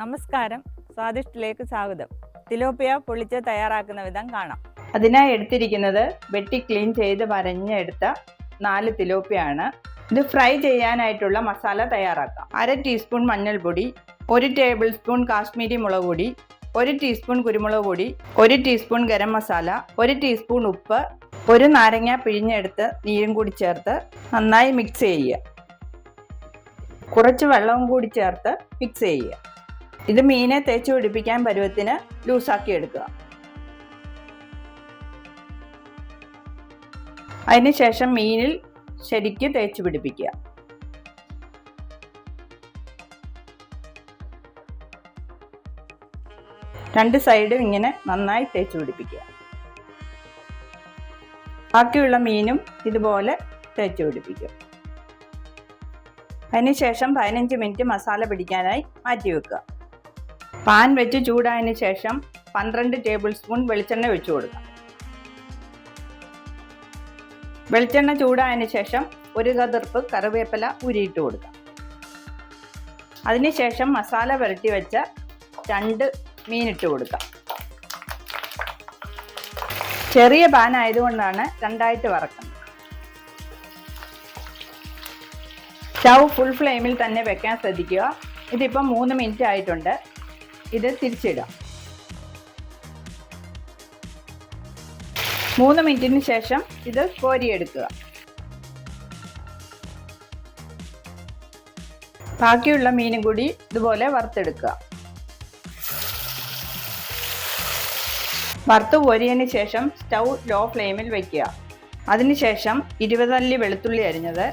നമസ്കാരം. സ്വാദിഷ്ടിലേക്ക് സ്വാഗതം. തിലോപ്പിയ പൊളിച്ച് തയ്യാറാക്കുന്ന വിധം കാണാം. അതിനായി എടുത്തിരിക്കുന്നത് വെട്ടി ക്ലീൻ ചെയ്ത് വരഞ്ഞെടുത്ത നാല് തിലോപ്പിയാണ്. ഇത് ഫ്രൈ ചെയ്യാനായിട്ടുള്ള മസാല തയ്യാറാക്കാം. അര ടീസ്പൂൺ മഞ്ഞൾപ്പൊടി ഒരു ടേബിൾ സ്പൂൺ കാശ്മീരി മുളക് പൊടി ഒരു ടീസ്പൂൺ കുരുമുളക് പൊടി ഒരു ടീസ്പൂൺ ഗരം മസാല ഒരു ടീസ്പൂൺ ഉപ്പ് ഒരു നാരങ്ങ പിഴിഞ്ഞെടുത്ത് നീരും കൂടി ചേർത്ത് നന്നായി മിക്സ് ചെയ്യുക. കുറച്ച് വെള്ളവും കൂടി ചേർത്ത് മിക്സ് ചെയ്യുക. ഇത് മീനെ തേച്ച് പിടിപ്പിക്കാൻ പരുവത്തിന് ലൂസാക്കി എടുക്കുക. അതിനുശേഷം മീനിൽ ശരിക്ക് തേച്ച് പിടിപ്പിക്കുക. രണ്ട് സൈഡും ഇങ്ങനെ നന്നായി തേച്ച് പിടിപ്പിക്കുക. ബാക്കിയുള്ള മീനും ഇതുപോലെ തേച്ച് പിടിപ്പിക്കും. അതിനുശേഷം പതിനഞ്ച് മിനിറ്റ് മസാല പിടിക്കാനായി മാറ്റി വെക്കുക. പാൻ വെച്ച് ചൂടായതിനു ശേഷം പന്ത്രണ്ട് ടേബിൾ സ്പൂൺ വെളിച്ചെണ്ണ വെച്ചു കൊടുക്കാം. വെളിച്ചെണ്ണ ചൂടായതിനു ശേഷം ഒരു കതിർപ്പ് കറിവേപ്പില ഉരിയിട്ട് കൊടുക്കാം. അതിനുശേഷം മസാല പുരട്ടി വെച്ച രണ്ട് മീനിട്ട് കൊടുക്കാം. ചെറിയ പാൻ ആയതുകൊണ്ടാണ് രണ്ടായിട്ട് വറക്കുന്നത്. സ്റ്റൗ ഫുൾ ഫ്ലെയിമിൽ തന്നെ വെക്കാൻ ശ്രദ്ധിക്കുക. ഇതിപ്പം മൂന്ന് മിനിറ്റ് ആയിട്ടുണ്ട്. ഇത് തിരിച്ചിടാം മൂന്ന് മിനിറ്റിന് ശേഷം ഇത് കോരിയെടുക്കുക. ബാക്കിയുള്ള മീനും കൂടി ഇതുപോലെ വറുത്തെടുക്കുക. വറുത്ത് കോരിയതിന് ശേഷം സ്റ്റൗ ലോ ഫ്ലെയിമിൽ വയ്ക്കുക അതിനുശേഷം ഇരുപതല്ലി വെളുത്തുള്ളി അരിഞ്ഞത്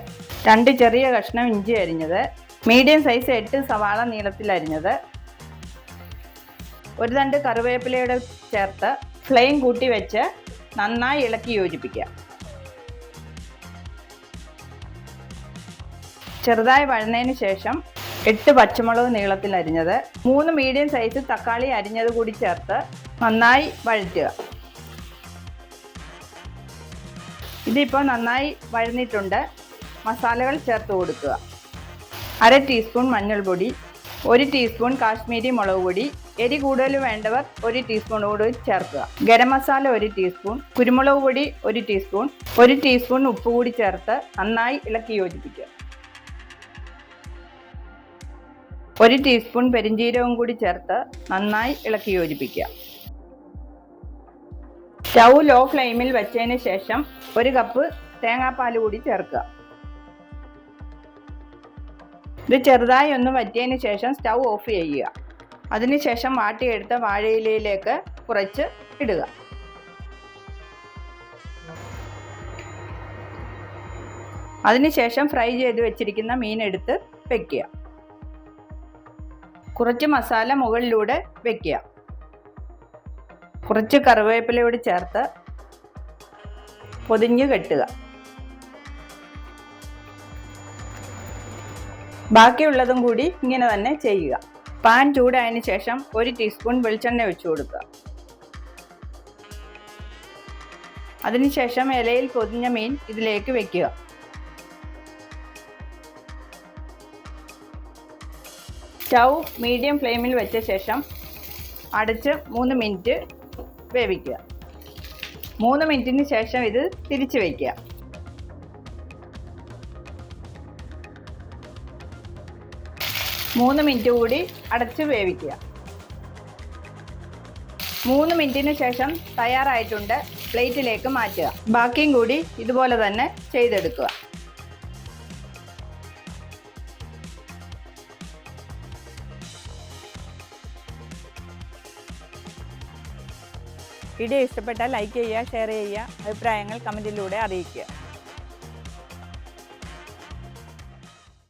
രണ്ട് ചെറിയ കഷ്ണം ഇഞ്ചി അരിഞ്ഞത് മീഡിയം സൈസ് എട്ട് സവാള നീളത്തിൽ അരിഞ്ഞത് ഒരു തണ്ട് കറിവേപ്പിലയുടെ ചേർത്ത് ഫ്ലെയിം കൂട്ടി വെച്ച് നന്നായി ഇളക്കി യോജിപ്പിക്കുക. ചെറുതായി വഴന്നതിന് ശേഷം എട്ട് പച്ചമുളക് നീളത്തിൽ അരിഞ്ഞത് മൂന്ന് മീഡിയം സൈസ് തക്കാളി അരിഞ്ഞത് കൂടി ചേർത്ത് നന്നായി വഴറ്റുക. ഇതിപ്പോൾ നന്നായി വഴന്നിട്ടുണ്ട്. മസാലകൾ ചേർത്ത് കൊടുക്കുക. അര ടീസ്പൂൺ മഞ്ഞൾപ്പൊടി ഒരു ടീസ്പൂൺ കാശ്മീരി മുളക് പൊടി. എരി കൂടുതൽ വേണ്ടവർ ഒരു ടീസ്പൂൺ കൂടി ചേർക്കുക. ഗരം മസാല ഒരു ടീസ്പൂൺ. കുരുമുളക് പൊടി ഒരു ടീസ്പൂൺ. ഒരു ടീസ്പൂൺ ഉപ്പ് കൂടി ചേർത്ത് നന്നായി ഇളക്കി യോജിപ്പിക്കുക. ഒരു ടീസ്പൂൺ പെരിഞ്ജീരകവും കൂടി ചേർത്ത് നന്നായി ഇളക്കി യോജിപ്പിക്കുക. സ്റ്റൗ ലോ ഫ്ലെയിമിൽ വെച്ചതിന് ശേഷം ഒരു കപ്പ് തേങ്ങാപ്പാൽ കൂടി ചേർക്കുക. ഇത് ചെറുതായി ഒന്ന് വറ്റിയതിന് ശേഷം സ്റ്റൗ ഓഫ് ചെയ്യുക. അതിനുശേഷം വാട്ടിയെടുത്ത വാഴയിലയിലേക്ക് കുറച്ച് ഇടുക. അതിനുശേഷം ഫ്രൈ ചെയ്ത് വെച്ചിരിക്കുന്ന മീൻ എടുത്ത് വെക്കുക. കുറച്ച് മസാല മുകളിലൂടെ വെക്കുക. കുറച്ച് കറിവേപ്പിലയോട് ചേർത്ത് പൊതിഞ്ഞ് കെട്ടുക. ബാക്കിയുള്ളതും കൂടി ഇങ്ങനെ തന്നെ ചെയ്യുക. പാൻ ചൂടായതിനു ശേഷം ഒരു ടീസ്പൂൺ വെളിച്ചെണ്ണ ഒഴിച്ചു കൊടുക്കുക. അതിനുശേഷം ഇലയിൽ പൊതിഞ്ഞ മീൻ ഇതിലേക്ക് വെക്കുക. സ്റ്റൗ മീഡിയം ഫ്ലെയിമിൽ വെച്ച ശേഷം അടച്ച് മൂന്ന് മിനിറ്റ് വേവിക്കുക. മൂന്ന് മിനിറ്റിന് ശേഷം ഇത് തിരിച്ചു വയ്ക്കുക മൂന്ന് മിനിറ്റ് കൂടി അടച്ച് വേവിക്കുക. മൂന്ന് മിനിറ്റിന് ശേഷം തയ്യാറായിട്ടുണ്ട് പ്ലേറ്റിലേക്ക് മാറ്റുക. ബാക്കിയും കൂടി ഇതുപോലെ തന്നെ ചെയ്തെടുക്കുക. വീഡിയോ ഇഷ്ടപ്പെട്ടാൽ ലൈക്ക് ചെയ്യുക ഷെയർ ചെയ്യുക അഭിപ്രായങ്ങൾ കമന്റിലൂടെ അറിയിക്കുക.